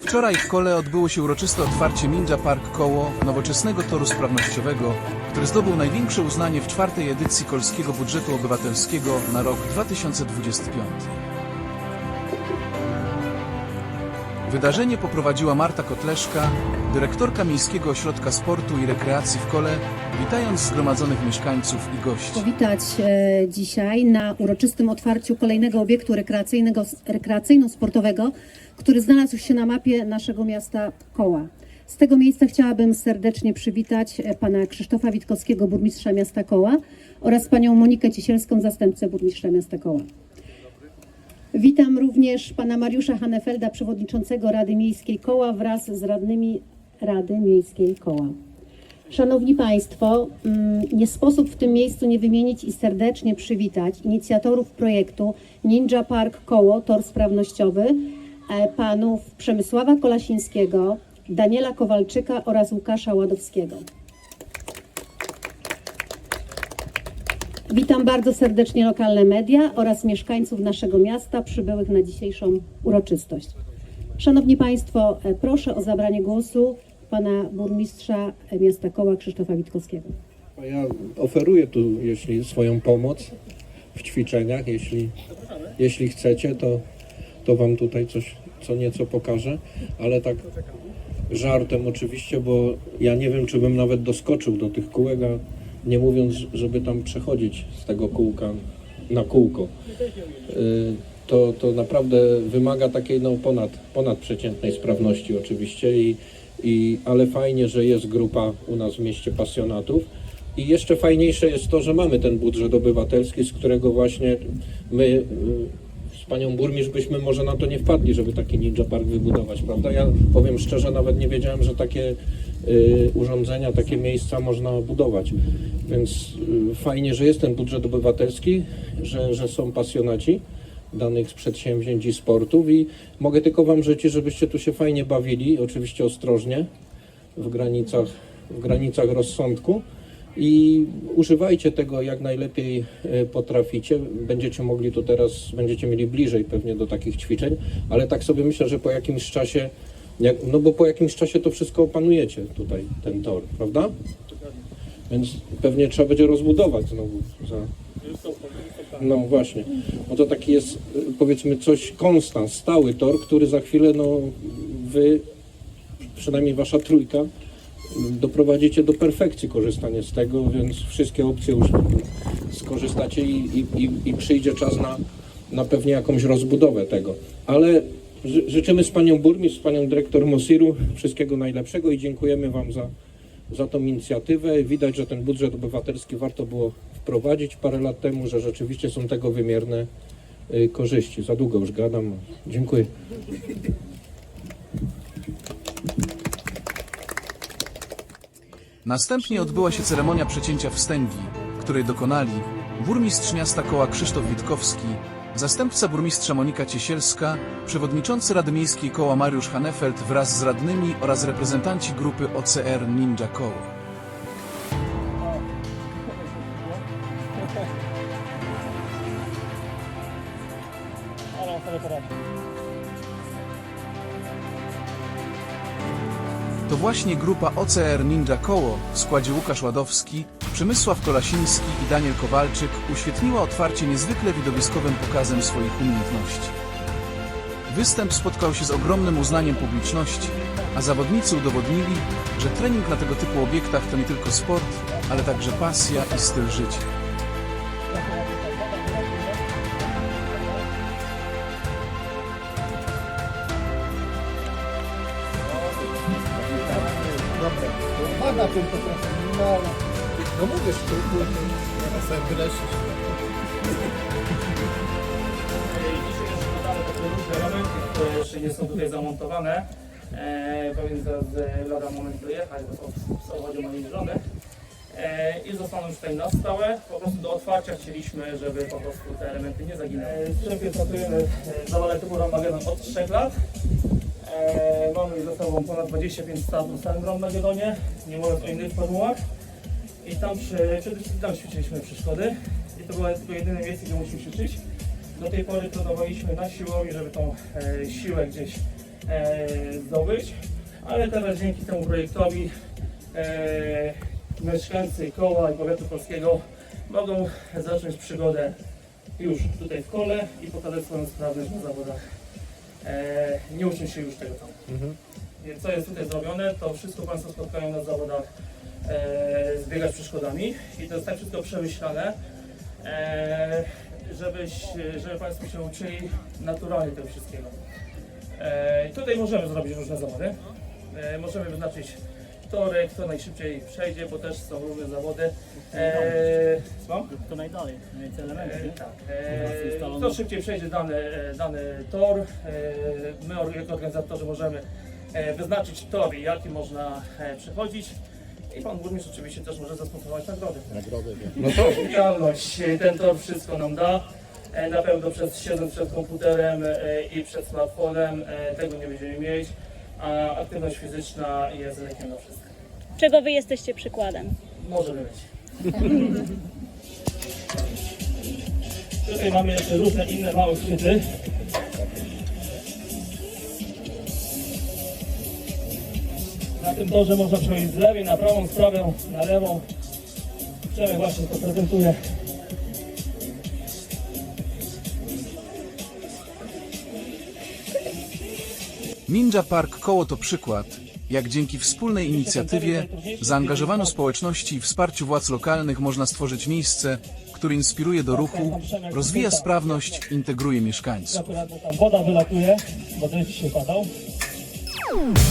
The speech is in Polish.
Wczoraj w Kole odbyło się uroczyste otwarcie Ninja Park Koło, nowoczesnego toru sprawnościowego, który zdobył największe uznanie w czwartej edycji Kolskiego Budżetu Obywatelskiego na rok 2025. Wydarzenie poprowadziła Marta Kotleszka, dyrektorka Miejskiego Ośrodka Sportu i Rekreacji w Kole, witając zgromadzonych mieszkańców i gości. powitać e, dzisiaj na uroczystym otwarciu kolejnego obiektu rekreacyjnego, rekreacyjno-sportowego, który znalazł się na mapie naszego miasta Koła. Z tego miejsca chciałabym serdecznie przywitać e, pana Krzysztofa Witkowskiego, burmistrza miasta Koła oraz panią Monikę Ciesielską, zastępcę burmistrza miasta Koła. Witam również pana Mariusza Hanefelda, przewodniczącego Rady Miejskiej Koła wraz z radnymi Rady Miejskiej Koła. Szanowni Państwo, mm, nie sposób w tym miejscu nie wymienić i serdecznie przywitać inicjatorów projektu Ninja Park Koło Tor Sprawnościowy, e, panów Przemysława Kolasińskiego, Daniela Kowalczyka oraz Łukasza Ładowskiego. Witam bardzo serdecznie lokalne media oraz mieszkańców naszego miasta przybyłych na dzisiejszą uroczystość. Szanowni Państwo, e, proszę o zabranie głosu pana burmistrza miasta Koła Krzysztofa Witkowskiego. Ja oferuję tu, jeśli swoją pomoc w ćwiczeniach, jeśli, jeśli chcecie, to, to wam tutaj coś co nieco pokażę, ale tak żartem oczywiście, bo ja nie wiem, czy bym nawet doskoczył do tych kółek, a nie mówiąc, żeby tam przechodzić z tego kółka na kółko. Y, To, to naprawdę wymaga takiej no, ponad, ponadprzeciętnej sprawności oczywiście, i, i, ale fajnie, że jest grupa u nas w mieście pasjonatów. I jeszcze fajniejsze jest to, że mamy ten budżet obywatelski, z którego właśnie my y, z panią burmistrz byśmy może na to nie wpadli, żeby taki ninja park wybudować, prawda? Ja powiem szczerze, nawet nie wiedziałem, że takie urządzenia, takie miejsca można budować. Więc y, fajnie, że jest ten budżet obywatelski, że, że są pasjonaci danych przedsięwzięć i sportów i mogę tylko Wam życzyć, żebyście tu się fajnie bawili, oczywiście ostrożnie, w granicach, w granicach rozsądku i używajcie tego jak najlepiej e, potraficie. Będziecie mogli tu teraz, będziecie mieli bliżej pewnie do takich ćwiczeń, ale tak sobie myślę, że po jakimś czasie, jak, no bo po jakimś czasie to wszystko opanujecie tutaj, ten tor, prawda? Więc pewnie trzeba będzie rozbudować znowu za, no właśnie. No to taki jest y, powiedzmy coś konstans, stały tor, który za chwilę no wy, przynajmniej wasza trójka, doprowadzicie do perfekcji korzystanie z tego, więc wszystkie opcje już skorzystacie i, i, i, i przyjdzie czas na, na pewnie jakąś rozbudowę tego. Ale życzymy z panią burmistrz, z panią dyrektor Mosiru wszystkiego najlepszego i dziękujemy wam za, za tą inicjatywę. Widać, że ten budżet obywatelski warto było wprowadzić parę lat temu, że rzeczywiście są tego wymierne y, korzyści. Za długo już gadam. Dziękuję. Następnie odbyła się ceremonia przecięcia wstęgi, której dokonali burmistrz miasta Koła Krzysztof Witkowski, zastępca burmistrza Monika Ciesielska, przewodniczący Rady Miejskiej Koła Mariusz Hanefeld wraz z radnymi oraz reprezentanci grupy OCR Ninja Koło. To właśnie grupa OCR Ninja Koło w składzie Łukasz Ładowski, Przemysław Kolasiński i Daniel Kowalczyk uświetniła otwarcie niezwykle widowiskowym pokazem swoich umiejętności. Występ spotkał się z ogromnym uznaniem publiczności, a zawodnicy udowodnili, że trening na tego typu obiektach to nie tylko sport, ale także pasja i styl życia. Pada tym po prostu. No, no mówisz, tu, tu, teraz sobie wylecisz. Dzisiaj jeszcze dodamy takie różne elementy, które jeszcze nie są tutaj zamontowane. E, powinien zaraz e, lada moment dojechać, bo to w samochodzie mojej żony. E, I zostaną już tutaj na stałe. Po prostu do otwarcia chcieliśmy, żeby po prostu te elementy nie zaginęły. E, Sprzęt pracujemy e, za typu Ramageddon od 3 lat. E, mamy ze sobą ponad 25 startów w całym Ramagedonie, nie mówiąc o innych formułach. I tam przy, przede wszystkim tam ćwiczyliśmy przeszkody. I to było tylko jedyne miejsce, gdzie musimy ćwiczyć. Do tej pory trenowaliśmy na siłowni, żeby tą e, siłę gdzieś e, zdobyć, ale teraz dzięki temu projektowi e, mieszkańcy koła i powiatu polskiego mogą zacząć przygodę już tutaj w kole i pokazać swoją sprawność na zawodach. E, nie uczą się już tego tam. Więc co jest tutaj zrobione, to wszystko Państwo spotkają na zawodach zbiegać przeszkodami i to jest tak wszystko przemyślane, e, żebyś, żeby Państwo się uczyli naturalnie tego wszystkiego. E, tutaj możemy zrobić różne zawody. E, możemy wyznaczyć tory, kto najszybciej przejdzie, bo też są różne zawody. E, słucham? To najdalej, mieć elementy. E, tak. E, kto szybciej przejdzie dany, e, dany tor, e, my jako organizatorzy możemy e, wyznaczyć tor, jaki można e, przechodzić. I pan burmistrz oczywiście też może zasponsować nagrody. No to Witalność, e, ten tor wszystko nam da. E, Na pewno przez siedząc przed komputerem e, i przed smartfonem e, tego nie będziemy mieć, a aktywność fizyczna jest lekiem na wszystko. Czego wy jesteście przykładem? Może być. Tutaj mamy jeszcze różne inne małe chwyty. Na tym torze można przejść z lewej na prawą, z prawą na lewą. Przemek właśnie to prezentuje. Ninja Park Koło to przykład, jak dzięki wspólnej inicjatywie, zaangażowaniu społeczności i wsparciu władz lokalnych można stworzyć miejsce, które inspiruje do ruchu, rozwija sprawność, integruje mieszkańców. Woda wylatuje, bo deszcz się padał. Música